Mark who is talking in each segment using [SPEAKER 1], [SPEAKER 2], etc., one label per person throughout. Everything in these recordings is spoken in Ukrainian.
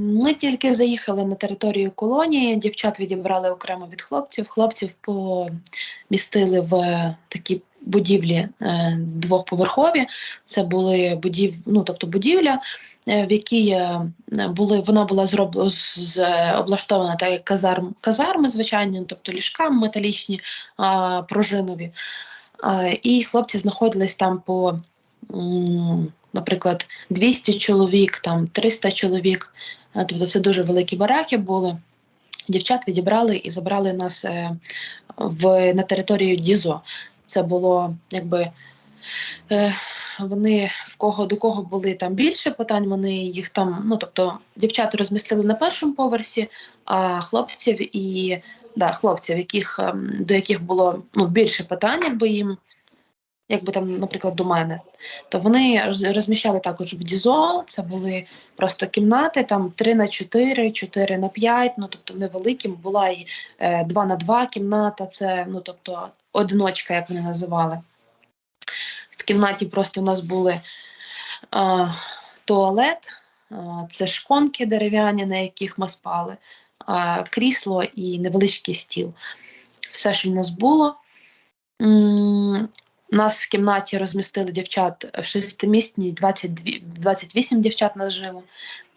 [SPEAKER 1] Ми тільки заїхали на територію колонії, дівчат відібрали окремо від хлопців. Хлопців помістили в такі будівлі е, двохповерхові. Це були будів... ну, тобто будівля, е, в якій е, були вона була зроблена з облаштована так як казарм, казарми звичайні, ну, тобто ліжка металічні, а, пружинові. А, і хлопці знаходились там по. Наприклад, 200 чоловік, там 300 чоловік. Тобто це дуже великі бараки були. Дівчат відібрали і забрали нас е, в, на територію Дізо. Це було якби. Е, вони в кого до кого були там більше питань, вони їх там, ну тобто дівчата розмістили на першому поверсі, а хлопців і да, хлопців, яких, ем, до яких було ну, більше питань, якби їм, якби там, наприклад, до мене, то вони розміщали також в Дізо. Це були просто кімнати, там 3 на 4, 4 на 5, ну тобто невеликі. Була і е, 2 на 2 кімната, це ну тобто одиночка, як вони називали. В кімнаті просто у нас були а, туалет, а, це шконки дерев'яні, на яких ми спали, а, крісло і невеличкий стіл. Все, що в нас було. Нас в кімнаті розмістили дівчат в шестимісній, 22, 28 дівчат нас жило.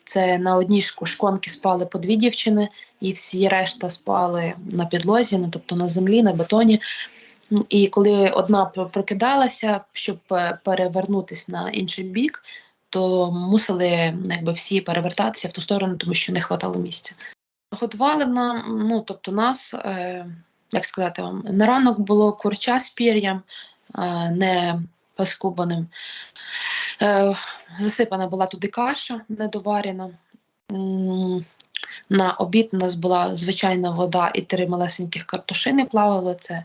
[SPEAKER 1] Це на одній ж шконці спали по дві дівчини, і всі решта спали на підлозі, ну тобто на землі, на бетоні. І коли одна прокидалася, щоб е, перевернутися на інший бік, то мусили якби, всі перевертатися в ту сторону, тому що не хватало місця. Готували нам, ну тобто нас, е, як сказати вам, на ранок було курча з пір'ям, не поскубаним. Е, засипана була туди каша недоварена. На обід у нас була звичайна вода і три малесеньких картошини плавало. Це е,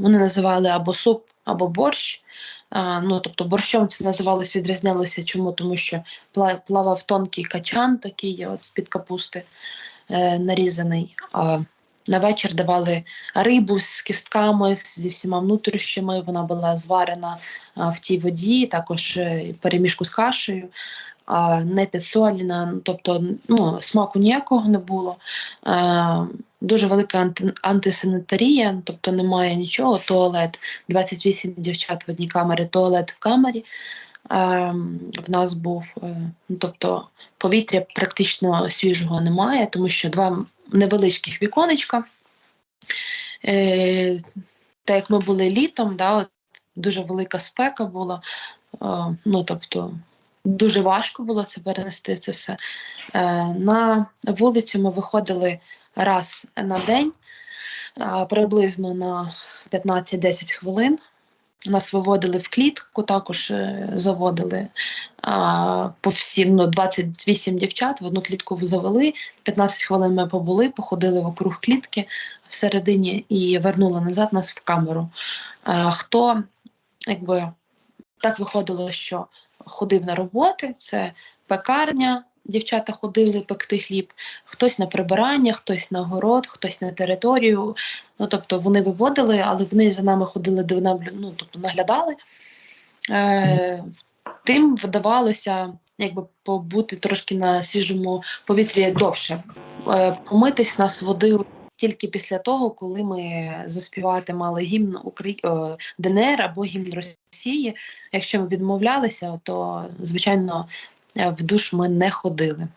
[SPEAKER 1] вони називали або суп, або борщ. Ну, тобто борщом це називалось, відрізнялося. Чому? Тому що плавав тонкий качан, такий от з-під капусти е, нарізаний. На вечір давали рибу з кістками, зі всіма внутрішніми. Вона була зварена в тій воді, також е, перемішку з кашею. Не підсолена, тобто ну, смаку ніякого не було. Дуже велика анти, антисанітарія, тобто немає нічого. Туалет, 28 дівчат в одній камері, туалет в камері. Е, в нас був, е, ну, тобто повітря практично свіжого немає, тому що два невеличких віконечка. Е, так як ми були літом, да, от, дуже велика спека була. Е, ну, тобто, дуже важко було це перенести це все. На вулицю ми виходили раз на день, приблизно на 15-10 хвилин. Нас виводили в клітку, також е, заводили а, по всім ну, 28 дівчат в одну клітку завели. 15 хвилин ми побули, походили вокруг клітки всередині і вернули назад нас в камеру. А, хто якби так виходило, що ходив на роботи, це пекарня. Дівчата ходили пекти хліб, хтось на прибирання, хтось на город, хтось на територію. Ну тобто вони виводили, але вони за нами ходили, ну, тобто наглядали. Е, тим вдавалося якби побути трошки на свіжому повітрі довше. Е, помитись нас водили тільки після того, коли ми заспівати мали гімн Украї... е, ДНР або гімн Росії. Якщо ми відмовлялися, то звичайно в душ ми не ходили.